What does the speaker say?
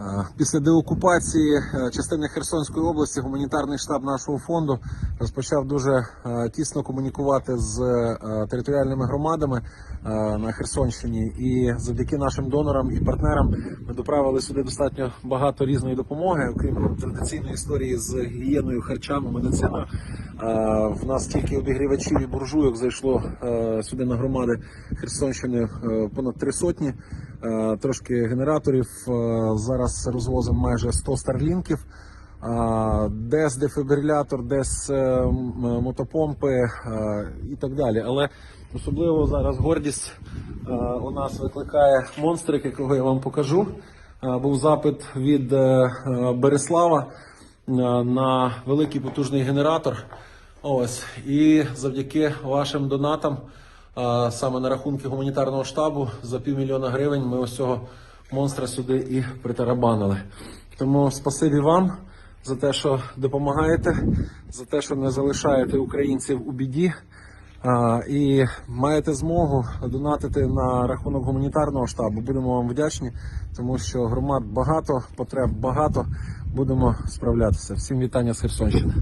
Е, Після деокупації е, частини Херсонської області гуманітарний штаб нашого фонду розпочав дуже е, тісно комунікувати з територіальними громадами на Херсонщині. І завдяки нашим донорам і партнерам ми доправили сюди достатньо багато різної допомоги, окрім традиційної історії з гігієною, харчами, медициною. В нас тільки обігрівачів і буржуйок зайшло сюди на громади Херсонщини понад три сотні. Е, Трошки генераторів. Е, Зараз розвозимо майже 100 старлінків. Е, Десь дефібрилятор, десь мотопомпи і так далі. Але особливо зараз гордість у нас викликає монстрик, якого я вам покажу. Був запит від Береслава на великий потужний генератор. Ось і завдяки вашим донатам, саме на рахунки гуманітарного штабу, за півмільйона гривень ми ось цього монстра сюди і притарабанили. Тому спасибі вам за те, що допомагаєте, за те, що не залишаєте українців у біді. І маєте змогу донатити на рахунок гуманітарного штабу. Будемо вам вдячні, тому що громад багато, потреб багато. Будемо справлятися. Всім вітання з Херсонщини.